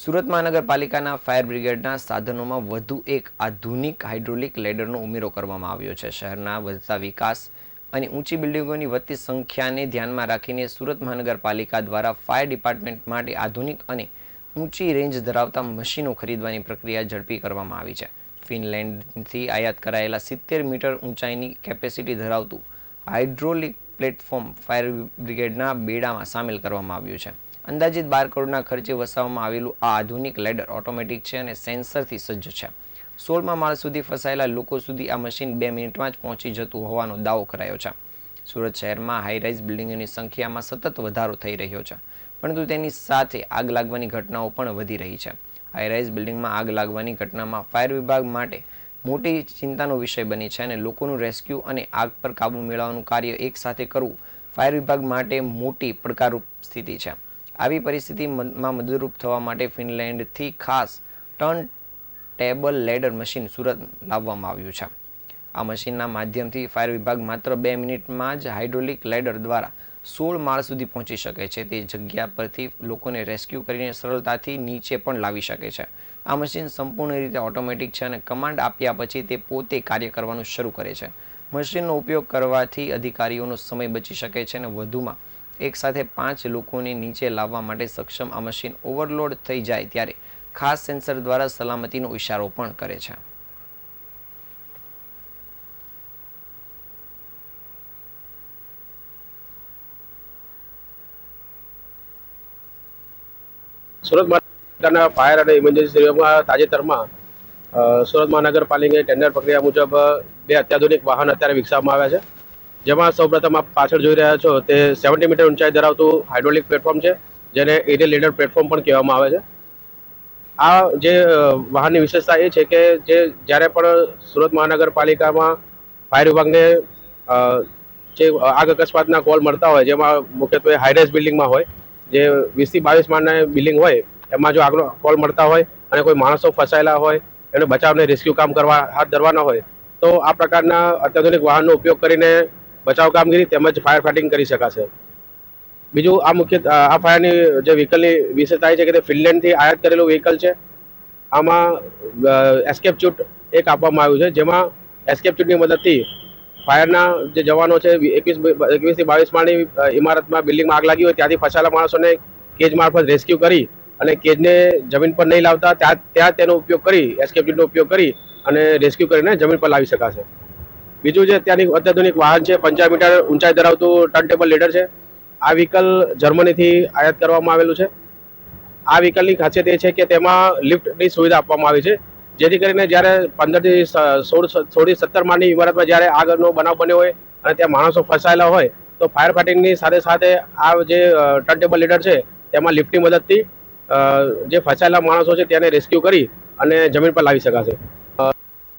સુરત મહાનગરપાલિકાના ફાયર બ્રિગેડના સાધનોમાં વધુ એક આધુનિક હાઇડ્રોલિક લેડરનો ઉમેરો કરવામાં આવ્યો છે. શહેરના વધતા વિકાસ અને ઊંચી બિલ્ડિંગોની વધતી સંખ્યાને ધ્યાનમાં રાખીને સુરત મહાનગરપાલિકા દ્વારા ફાયર ડિપાર્ટમેન્ટ માટે આધુનિક અને ઊંચી રેન્જ ધરાવતા મશીનો ખરીદવાની પ્રક્રિયા ઝડપી કરવામાં આવી છે. ફિનલેન્ડથી આયાત કરાયેલા સિત્તેર મીટર ઊંચાઈની કેપેસિટી ધરાવતું હાઇડ્રોલિક પ્લેટફોર્મ ફાયર બ્રિગેડના બેડામાં સામેલ કરવામાં આવ્યું છે. અંદાજિત બાર કરોડના ખર્ચે વસાવવામાં આવેલું આ આધુનિક લેડર ઓટોમેટિક છે અને સેન્સરથી સજ્જ છે. સોળમા માળ સુધી ફસાયેલા લોકો સુધી આ મશીન બે મિનિટમાં જ પહોંચી જતું હોવાનો દાવો કરાયો છે. સુરત શહેરમાં હાઈરાઇઝ બિલ્ડિંગોની સંખ્યામાં સતત વધારો થઈ રહ્યો છે, પરંતુ તેની સાથે આગ લાગવાની ઘટનાઓ પણ વધી રહી છે. હાઈરાઇઝ બિલ્ડિંગમાં આગ લાગવાની ઘટનામાં ફાયર વિભાગ માટે મોટી ચિંતાનો વિષય બની છે અને લોકોનું રેસ્ક્યુ અને આગ પર કાબૂ મેળવવાનું કાર્ય એકસાથે કરવું ફાયર વિભાગ માટે મોટી પડકારરૂપ સ્થિતિ છે. આવી પરિસ્થિતિમાં મદદરૂપ થવા માટે ફિનલેન્ડથી ખાસ turn table ladder machine Surat લાવવામાં આવ્યું છે. આ મશીનના માધ્યમથી ફાયર વિભાગ માત્ર બે મિનિટમાં જ હાઇડ્રોલિક લેડર દ્વારા સોળ માળ સુધી પહોંચી શકે છે. તે જગ્યા પરથી લોકોને રેસ્ક્યુ કરીને સરળતાથી નીચે પણ લાવી શકે છે. આ મશીન સંપૂર્ણ રીતે ઓટોમેટિક છે અને કમાન્ડ આપ્યા પછી તે પોતે કાર્ય કરવાનું શરૂ કરે છે. મશીનનો ઉપયોગ કરવાથી અધિકારીઓનો સમય બચી શકે છે અને વધુમાં એકસાથે પાંચ લોકોને નીચે લાવવા માટે સક્ષમ આ મશીન ઓવરલોડ થઈ જાય ત્યારે ખાસ સેન્સર દ્વારા સલામતીનો ઇશારો પણ કરે છે. સુરત મહાનગરના ફાયર અને ઇમરજન્સી સેવામાં તાજેતરમાં સુરત મહાનગરપાલિકાની ટેન્ડર પ્રક્રિયા મુજબ બે અત્યાધુનિક વાહન અત્યારે વિકસાવવામાં આવ્યા છે. જેમાં સૌપ્રથમ આપ પાછળ જોઈ રહ્યા છો, તે સેવન્ટી મીટર ઊંચાઈ ધરાવતું હાઇડ્રોલિક પ્લેટફોર્મ છે, જેને એરિયલ લીડર પ્લેટફોર્મ પણ કહેવામાં આવે છે. આ જે વાહનની વિશેષતા એ છે કે જે જ્યારે પણ સુરત મહાનગરપાલિકામાં ફાયર વિભાગને જે આગ અકસ્માતના કોલ મળતા હોય, જેમાં મુખ્યત્વે હાઈરાઇઝ બિલ્ડિંગમાં હોય, જે વીસથી બાવીસ માળના બિલ્ડિંગ હોય, એમાં જો આગનો કોલ મળતા હોય અને કોઈ માણસો ફસાયેલા હોય, એને બચાવને રેસ્ક્યુ કામ કરવા હાથ ધરવાના હોય, તો આ પ્રકારના અત્યાધુનિક વાહનનો ઉપયોગ કરીને બચાવ કામગીરી તેમજ ફાયર ફાઇટિંગ કરી શકાશે. બીજું આ મુખ્ય, આ ફાયરની જે વ્હીકલની વિશેષતા છે કે તે ફિનલેન્ડથી આયાત કરેલું વ્હીકલ છે. આમાં એસ્કેપ ચૂટ એક આપવામાં આવ્યું છે, જેમાં એસ્કેપ ચૂટની મદદથી ફાયરના જે જવાનો છે, એકવીસ એકવીસથી બાવીસ માળની ઇમારતમાં બિલ્ડિંગમાં આગ લાગી હોય, ત્યાંથી ફસાયેલા માણસોને કેજ મારફત રેસ્ક્યુ કરી અને કેજને જમીન પર નહીં લાવતા, ત્યાં ત્યાં તેનો ઉપયોગ કરી એસ્કેપ ચૂટનો ઉપયોગ કરી અને રેસ્ક્યુ કરીને જમીન પર લાવી શકાશે. બીજું જે અત્યારની અત્યાધુનિક વાહન છે, પંચાવન મીટર ઊંચાઈ ધરાવતું ટર્ન ટેબલ લીડર છે, આ વ્હીકલ જર્મનીથી આયાત કરવામાં આવેલું છે. આ વ્હીકલની ખાસિયત એ છે કે તેમાં લિફ્ટની સુવિધા આપવામાં આવી છે, જેથી કરીને જ્યારે પંદરથી સોળ, સોળથી સત્તર માળની ઇમારતમાં જ્યારે આગળનો બનાવ બન્યો હોય અને ત્યાં માણસો ફસાયેલા હોય, તો ફાયર ફાઇટિંગની સાથે સાથે આ જે ટર્ન ટેબલ લીડર છે, તેમાં લિફ્ટની મદદથી જે ફસાયેલા માણસો છે, તેને રેસ્ક્યુ કરી અને જમીન પર લાવી શકાશે.